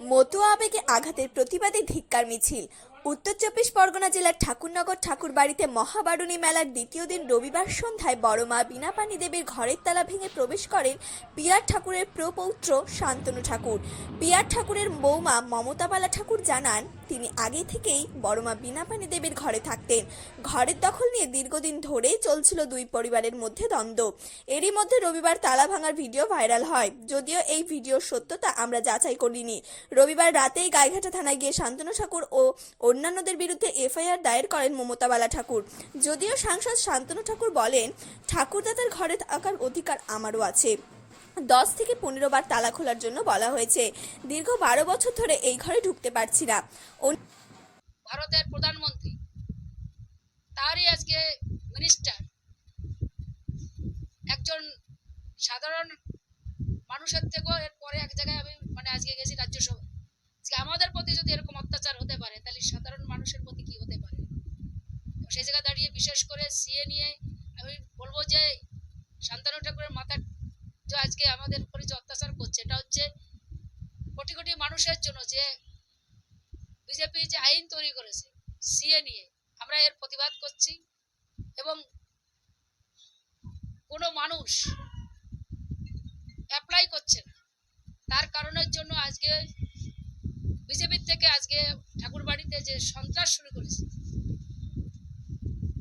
মতুয়া আবেগে আঘাতের প্রতিবাদে ধিক্কার মিছিল। উত্তর চব্বিশ পরগনা জেলার ঠাকুরনগর ঠাকুর বাড়িতে মহাবারুণী মেলার দ্বিতীয় দিন রবিবার সন্ধ্যায় বড় মা পানি দেবীর ঘরের তালা ভেঙে প্রবেশ করেন পিয়ার ঠাকুরের প্রপৌত্র শান্তনু ঠাকুর। পিয়ার ঠাকুরের বৌমা মমতাবালা ঠাকুর জানান তিনি আগে থেকেই বড়মা বীণাপাণি দেবীর ঘরে থাকতেন। ঘরের দখল নিয়ে দীর্ঘদিন ধরেই চলছিল দুই পরিবারের মধ্যে দ্বন্দ্ব। এরই মধ্যে রবিবার তালা ভাঙার ভিডিও ভাইরাল হয়। যদিও এই ভিডিওর সত্যতা আমরা যাচাই করিনি। রবিবার রাতেই গাইঘাটা থানায় গিয়ে শান্তনু ঠাকুর ও অন্যান্যদের বিরুদ্ধে এফআইআর দায়ের করেন মমতাবালা ঠাকুর। যদিও সাংসদ শান্তনু ঠাকুর বলেন ঠাকুরদাতার ঘরে থাকার অধিকার আমারও আছে। দশ থেকে পনেরো বার তালা খোলার জন্য বলা হয়েছে। দীর্ঘ বারো বছর ধরে এই ঘরে ঢুকতে পারছি না। ভারতের প্রধানমন্ত্রী, তারই আজকে মিনিস্টার একজন সাধারণ মানুষের থেকেও এর পরে এক জায়গায় আমি মানে আজকে গেছি রাজ্যসভা আজকে আমাদের প্রতি যদি এরকম অত্যাচার হতে পারে, তাহলে সাধারণ মানুষের প্রতি কি হতে পারে? সেই জায়গায় দাঁড়িয়ে বিশেষ করে সিএ নিয়ে আমি বলব যে শান্তনু ঠাকুরের মাথা যে আজকে আমাদের উপরে যে অত্যাচার করছে এটা হচ্ছে কোটি কোটি মানুষের জন্য যে বিজেপি যে আইন তৈরি করেছে। সিএ নিয়ে আমরা এর প্রতিবাদ করছি এবং কোনো মানুষ অ্যাপ্লাই করছে না। তার কারণের জন্য আজকে বিজেপির থেকে আজকে ঠাকুরবাড়িতে যে সন্ত্রাস শুরু করেছে,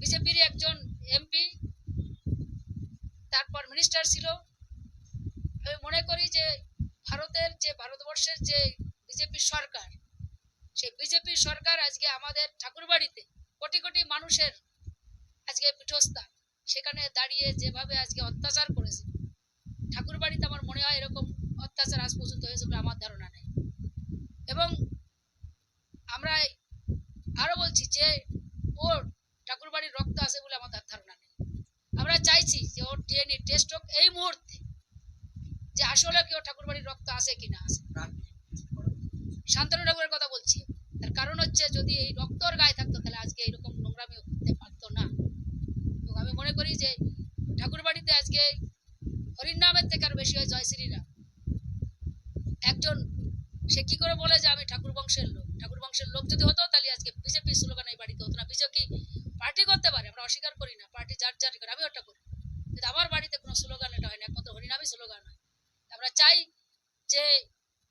বিজেপির একজন এমপি, তারপর মিনিস্টার ছিল। আমি মনে করি যে ভারতের যে, ভারতবর্ষের যে বিজেপি সরকার সেই বিজেপি সরকার আজকে আমাদের ঠাকুরবাড়িতে কোটি কোটি মানুষের আজকে পীঠস্থান। সেখানে দাঁড়িয়ে যেভাবে আজকে অত্যাচার করেছে, ঠাকুরবাড়িতে আমার মনে হয় এরকম অত্যাচার আজ পর্যন্ত হয়েছে বলে আমার ধারণা নেই। এবং আমরা আরও বলছি যে ওর ঠাকুরবাড়ির রক্ত আছে বলে আমাদের ধারণা নেই। আমরা চাইছি যে ওর ডিএনএ টেস্ট হোক এই মুহূর্তে, যে আসলে কি ওর ঠাকুরবাড়ির রক্ত আছে কি না আছে। শান্তনু ঠাকুরের কথা বলছি। তার কারণ হচ্ছে যদি এই রক্তর গায়ে থাকতো, তাহলে আজকে এইরকম নোংরামি হতে পারতো না। তো আমি মনে করি যে ঠাকুর বাড়িতে আজকে হরির নামের থেকে আরও বেশি হয় জয় শ্রীরাম একজন, সে কি করে বলে যে আমি ঠাকুর বংশের লোক? ঠাকুর বংশের লোক যদি হতো, তাহলে আজকে বিজেপি স্লোগান এই বাড়িতে হতো না। বিজেপি পার্টি করতে পারে, আমরা অস্বীকার করি না পার্টি যার যার করে আমি ওটা করি কিন্তু আমার বাড়িতে কোনো স্লোগান এটা হয় না একমাত্র হরিনামই স্লোগান হয় আমরা চাই যে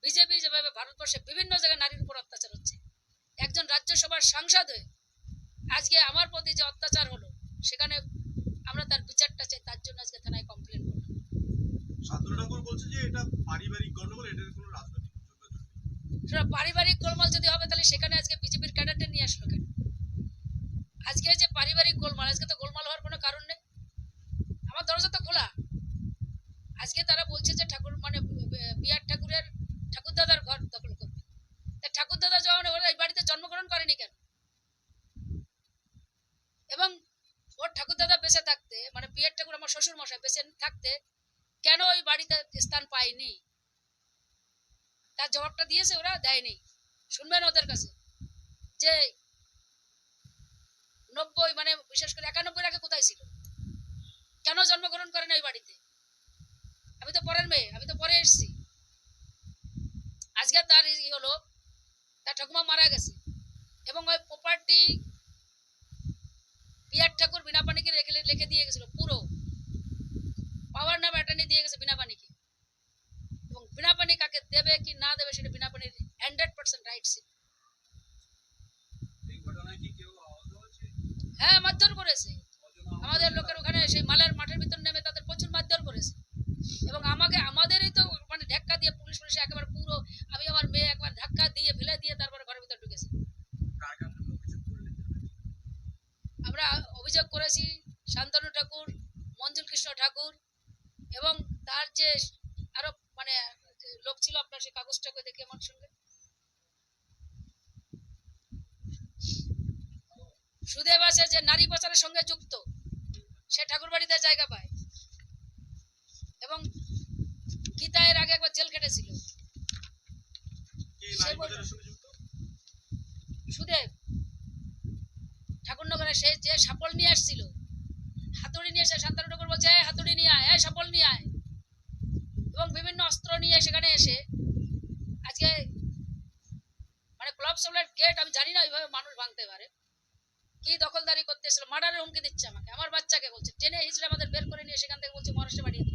বিজেপি যেভাবে ভারতবর্ষে বিভিন্ন জায়গায় নারীর উপর অত্যাচার হচ্ছে একজন রাজ্যসভার সাংসদ হয়ে আজকে আমার প্রতি যে অত্যাচার হলো সেখানে আমরা তার বিচারটা চাই তার জন্য আজকে থানায় কমপ্লেন করলাম শান্তনু ঠাকুর বলছে যে এটা পারিবারিক গন্ডগোল এটার কোনো রাজনৈতিক যোগ্যতা নেই। সেটা পারিবারিক গোলমাল যদি হবে তাহলে সেখানে আজকে বিজেপির ক্যাডারদের নিয়ে আসলো কেন আজকে যে পারিবারিক গোলমাল আজকে তো গোলমাল হওয়ার কোনো কারণ নেই আমার দরজা তো খোলা আজকে তারা বলছে যে ঠাকুর মানে বিয়ার ঠাকুরের ঠাকুরদাদার ঘর দখল করবে তা ঠাকুরদাদা যখন ওরা এই বাড়িতে জন্মগ্রহণ করেনি কেন এবং ওর ঠাকুরদাদা বেঁচে থাকতে মানে বিয়ের ঠাকুর আমার শ্বশুর মশাই বেঁচে থাকতে কেন ওই বাড়িতে স্থান পায়নি তার জবাবটা দিয়েছে, ওরা দেয়নি। শুনবেন ওদের কাছে। যে নব্বই মানে বিশেষ করে একানব্বই আগে কোথায় ছিল? কেন জন্মগ্রহণ করেন ওই বাড়িতে? আমি তো পরের মেয়ে, আমি তো পরে এসেছি। আজকে তার ই হলো, তার ঠাকুমা মারা গেছে। এবং ওই প্রপার্টি পিয়ার ঠাকুর বিনা পানিকে রেখে লিখে দিয়ে গেছিল, পুরো। পাওয়ার নাম অ্যাটার্নি দিয়ে গেছে বিনা পানিকে এবং বিনা পানি কাকে দেবে কি না দেবে সেটা বিনা পানির হান্ড্রেড পার্সেন্ট রাইট ছিল এই ঘটনায় কি কেউ আহত হয়েছে হ্যাঁ মারধর করেছে কজন আহত আমাদের লোকের ওখানে সেই মালের মাঠের ভিতর নেমে তাদের প্রচুর মারধর করেছে এবং আমাকে আমাদেরই তো মানে ধাক্কা দিয়ে পুলিশ পুলিশ একেবারে পুরো আমি আমার মেয়ে একবার ধাক্কা দিয়ে ফেলে দিয়ে তারপরে ঘরের ভিতর ঢুকেছি কার কার নামে অভিযোগ করলেন আমরা অভিযোগ করেছি শান্তনু ঠাকুর মঞ্জুল কৃষ্ণ ঠাকুর এবং তার যে আরও মানে লোক ছিল আপনার সেই কাগজটাকে দেখে আমার সঙ্গে। সুদেব আছে যে নারী পাচারের সঙ্গে যুক্ত সে ঠাকুর বাড়িতে জায়গা পায়। এবং গীতা এর আগে একবার জেল কেটেছিল সুদেব ঠাকুরনগরে সে যে সাপল নিয়ে আসছিল হাতুড়ি নিয়ে এসে শান্তনু ঠাকুর বলছে, "এই হাতুড়ি নিয়ে আয়, এই সাপল নিয়ে আয়। এবং বিভিন্ন অস্ত্র নিয়ে সেখানে এসে আজকে মানে ক্লাব সাবসাপ্লাইয়ের গেট আমি জানি না ওইভাবে মানুষ ভাঙতে পারে। কি দখলদারি করতে এসেছিল, মার্ডারের হুমকি দিচ্ছে আমাকে। আমার বাচ্চাকে বলছে, টেনে হিসেবে আমাদের বের করে নিয়ে সেখান থেকে বলছে মহারাষ্ট্রে পাঠিয়ে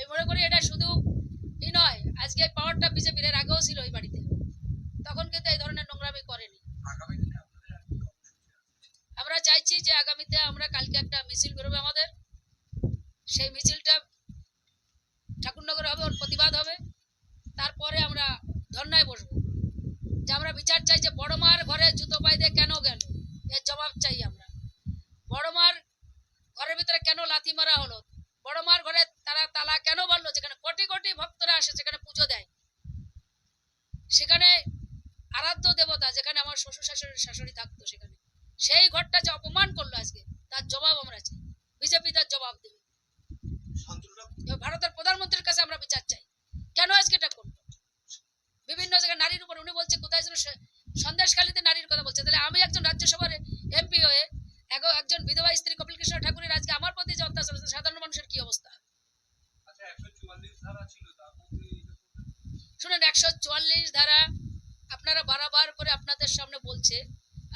এই মনে করি এটা শুধু ই নয়, আজকে পাওয়ারটা বিজেপির আগেও ছিল ওই বাড়িতে। তখন কিন্তু এই ধরনের নোংরামি করেনি আগামী দিনে আপনাদের আর কি কর্মসূচি আছে? চাইছি যে আগামীতে আমরা কালকে একটা মিছিল বেরোবে আমাদের। সেই মিছিলটা ঠাকুরনগর হবে, ওর প্রতিবাদ হবে। তারপরে আমরা ধর্নায় বসবো। যে আমরা বিচার চাই যে বড় মার ঘরে জুতো পাইতে কেন গেল, এর জবাব চাই আমরা। বড় মার ঘরের ভিতরে কেন লাথি মারা হলো বড় মার ঘরে তারা তালা কেন বলল যেখানে কোটি কোটি ভক্তরা আসে সেখানে পুজো দেয় সেখানে আরাধ্য দেবতা যেখানে আমার শ্বশুর শাশুড়ি শাশুড়ি থাকতো সেখানে সেই ঘরটা যে অপমান করল আজকে তার জবাব আমরা চাই বিজেপি তার জবাব দেবে শান্তনু ঠাকুর এবার ভারতের প্রধানমন্ত্রীর কাছে আমরা বিচার চাই কেন আজকে এটা করল বিভিন্ন জায়গায় নারীর উপর উনি বলছে কোথায় যেন সে- সন্দেশখালীতে নারীর কথা বলছে তাহলে আমি একজন রাজ্যসভার এমপি হয়ে এক- একজন বিধবা স্ত্রী কপিল কৃষ্ণ ঠাকুরের আজকে আমার প্রতি যে অত্যাচার হচ্ছে, সাধারণ মানুষের কি অবস্থা? আচ্ছা। শুনেন একশো চুয়াল্লিশ ধারা আপনারা বারবার করে আপনাদের সামনে বলছে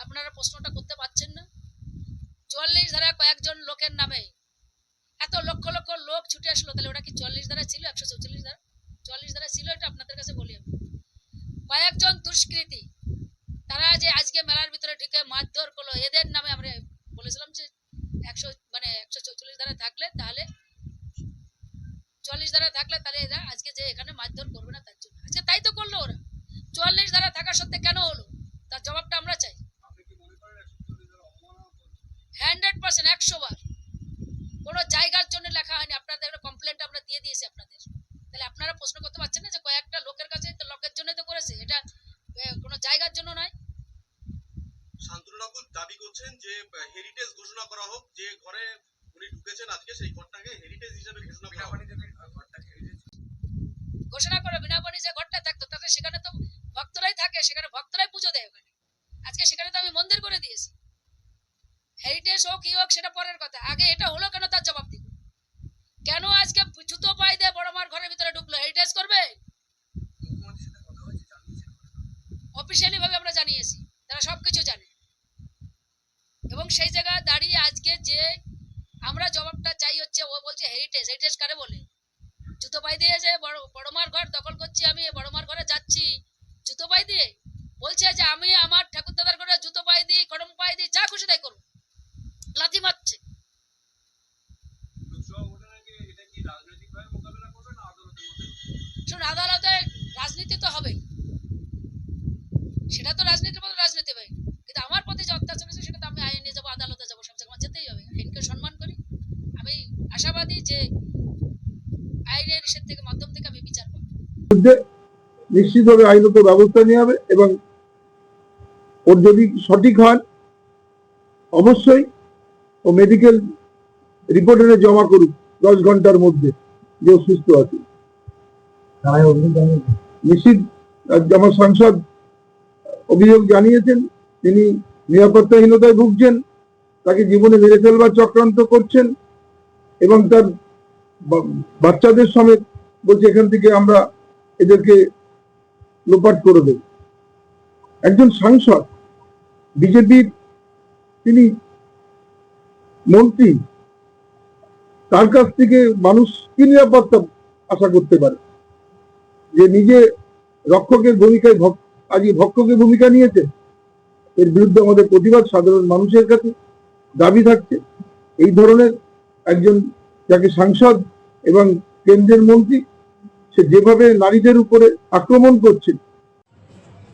আপনারা প্রশ্নটা করতে পারছেন না? চুয়াল্লিশ ধারা কয়েকজন লোকের নামে এত লক্ষ লক্ষ লোক ছুটে আসলো তাহলে ওটা কি চুয়াল্লিশ ধারা ছিল একশো চৌচল্লিশ ধারা? চুয়াল্লিশ ধারা ছিল এটা আপনাদের কাছে বলি আমি। কয়েকজন দুষ্কৃতী তারা যে আজকে মেলার ভিতরে ঢুকে মারধর করল এদের নামে আমরা বলেছিলাম যে একশো মানে একশো চৌচল্লিশ দ্বারা থাকলে তাহলে চুয়াল্লিশ ধারা থাকলে তাহলে এরা আজকে যে এখানে মারধর করবে না তার জন্য। আজকে তাই তো করল ওরা। চুয়াল্লিশ ধারা থাকা সত্ত্বে কেন হলো তার জবাবটা আমরা চাই আপনি কি মনে করেন একশো চুয়াল্লিশ ধারা অবমাননা করছে? হান্ড্রেড পার্সেন্ট একশো বার কোনো জায়গার জন্য লেখা হয়নি আপনাদের কমপ্লেন্ট আমরা দিয়ে দিয়েছি আপনাদের তাহলে আপনারা প্রশ্ন করতে পারছেন না যে কয়েকটা লোকের কাছে তো লোকের জন্য তো করেছে এটা এ, কোনো জায়গার জন্য নয় শান্তনু ঠাকুর দাবি করছেন যে হেরিটেজ ঘোষণা করা হোক যে ঘরে উনি ঢুকেছেন আজকে সেই ঘরটাকে হেরিটেজ হিসেবে ঘোষণা করা হোক ঘরটাকে heritage ঘোষণা করে বিনা পানি যে ঘরটা থাকতো তাতে সেখানে তো ভক্তরাই থাকে সেখানে ভক্তরাই পুজো দেয় ওখানে আজকে সেখানে তো আমি মন্দির করে দিয়েছি হেরিটেজ হোক কি হোক সেটা পরের কথা আগে এটা হলো কেন তার জবাব দিন কেন আজকে জুতো পায়ে দিয়ে বড় মার ঘরের ভিতরে ঢুকলো হেরিটেজ করবে মুখ্যমন্ত্রীর সাথে কথা হয়েছে জানিয়েছেন অফিসিয়ালি ভাবে আমরা জানিয়েছি তারা সবকিছু জানে এবং সেই জায়গায় দাঁড়িয়ে আজকে যে আমরা জবাবটা চাই হচ্ছে ও বলছে হেরিটেজ হেরিটেজ কারে বলে জুতো পাই দিয়ে যে বড় বড়মার ঘর দখল করছি আমি বড়মার ঘরে যাচ্ছি জুতো পাই দিয়ে বলছে যে আমি আমার ঠাকুর দাদার ঘরে জুতো পাই দিই কড়ম পাই দিই যা খুশি তাই করুন লাথি মারছে লোকসভা ভোটের আগে এটা কি রাজনৈতিকভাবে মোকাবেলা করবে না আদালতের মধ্যে শুনুন আদালতে রাজনীতি তো হবেই সেটা তো রাজনীতির মতো রাজনীতি ভাই কিন্তু আমার প্রতি যে অত্যাচার হয়েছে সেটা তো আমি আইনে যাব আদালতে যাব সব জায়গায় আমার যেতেই হবে আইনকে সম্মান করি আমি আশাবাদী যে আইনের সে থেকে মাধ্যম থেকে আমি বিচার পাবো বিরুদ্ধে নিশ্চিতভাবে আইনত ব্যবস্থা নেওয়া হবে এবং ওর যদি সঠিক হন অবশ্যই ও মেডিকেল রিপোর্ট এনে জমা করুক দশ ঘণ্টার মধ্যে যে ও সুস্থ আছে। নিশ্চিত আমার সাংসদ অভিযোগ জানিয়েছেন তিনি নিরাপত্তাহীনতায় ভুগছেন তাকে জীবনে মেরে ফেলবার চক্রান্ত করছেন এবং তার বাচ্চাদের সমেত বলছে এখান থেকে আমরা এদেরকে লোপাট করে দেব। একজন সাংসদ, বিজেপির তিনি মন্ত্রী, তার কাছ থেকে মানুষ কি নিরাপত্তা আশা করতে পারে? যে নিজে রক্ষকের ভূমিকায় আজকে ভক্ষকের ভূমিকা নিয়েছে, এর বিরুদ্ধে আমাদের প্রতিবাদ, সাধারণ মানুষের কাছে দাবি থাকছে। এই ধরনের একজন যাকে সাংসদ এবং কেন্দ্রের মন্ত্রী সে যেভাবে নারীদের উপরে আক্রমণ করছে।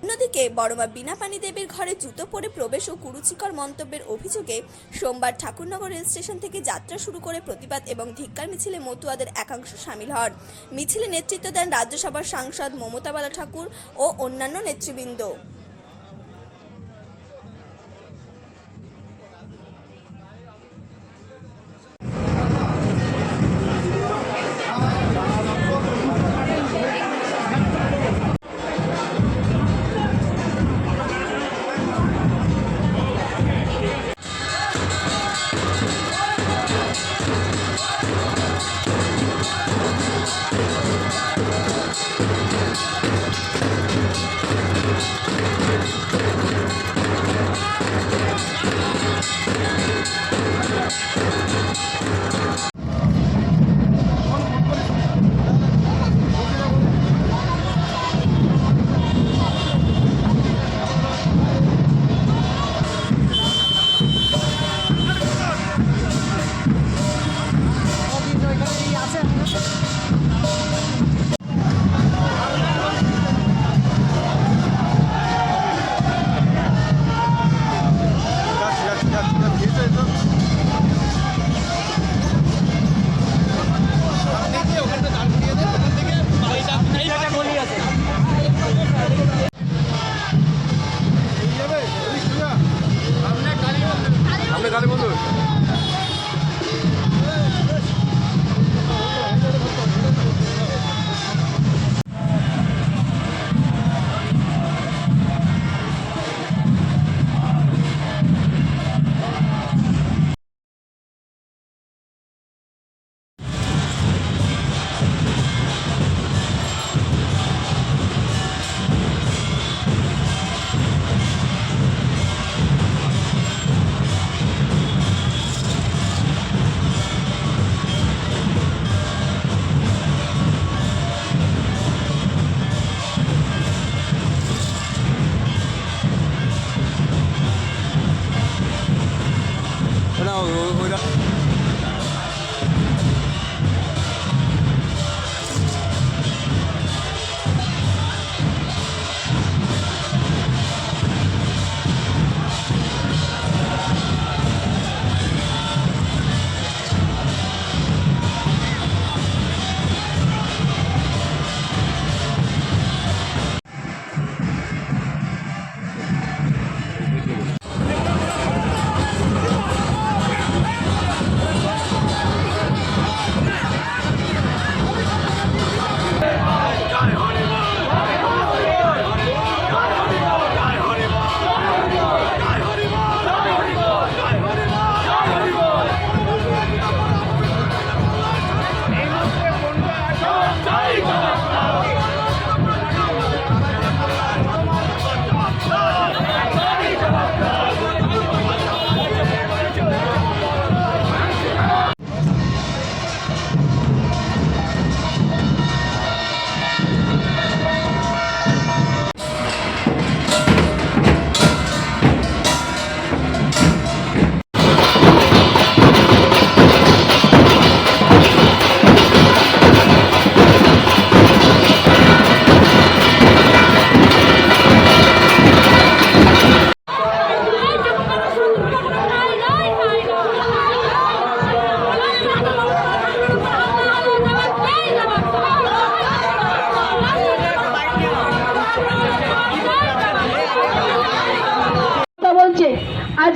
অন্যদিকে বড়মা বিনা পানি দেবীর ঘরে জুতো পরে প্রবেশ ও কুরুচিকর মন্তব্যের অভিযোগে সোমবার ঠাকুরনগর রেল স্টেশন থেকে যাত্রা শুরু করে প্রতিবাদ এবং ধিক্কার মিছিলে মতুয়াদের একাংশ সামিল হন। মিছিলে নেতৃত্ব দেন রাজ্যসভার সাংসদ মমতা বালা ঠাকুর ও অন্যান্য নেতৃবৃন্দ।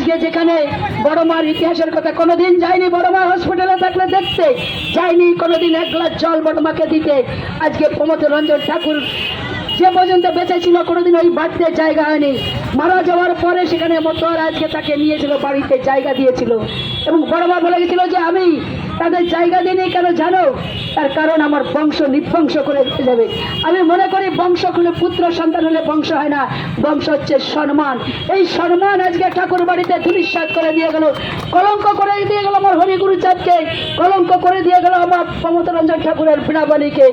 আজকে যেখানে বড় মার ইতিহাসের কথা, কোনোদিন যায়নি বড় মা হসপিটালে থাকলে দেখতে। যায়নি কোনোদিন এক গ্লাস জল বড় মাকে দিতে। আজকে প্রমোদ রঞ্জন ঠাকুর যে পর্যন্ত বেঁচে ছিল কোনোদিন ওই বাড়িতে জায়গা হয়নি। মারা যাওয়ার পরে সেখানে মতোয়ার আজকে তাকে নিয়েছিল, বাড়িতে জায়গা দিয়েছিল। এবং বড় মা বলে গেছিল যে, আমি তাদের জায়গা দিইনি, কেন জানো? তার কারণ আমার বংশ নিধ্বংস করে যাবে। আমি মনে করি বংশ খুলে পুত্র, সন্তান হলে বংশ হয় না। বংশ হচ্ছে সম্মান। এই সম্মান আজকে ঠাকুর বাড়িতে ধুলিস্বাদ করে দিয়ে গেল। কলঙ্ক করে দিয়ে গেল আমার হরিগুরু চাঁদকে কলঙ্ক করে দিয়ে গেল আমার প্রমোদ রঞ্জন ঠাকুরের বীণাবাণীকে।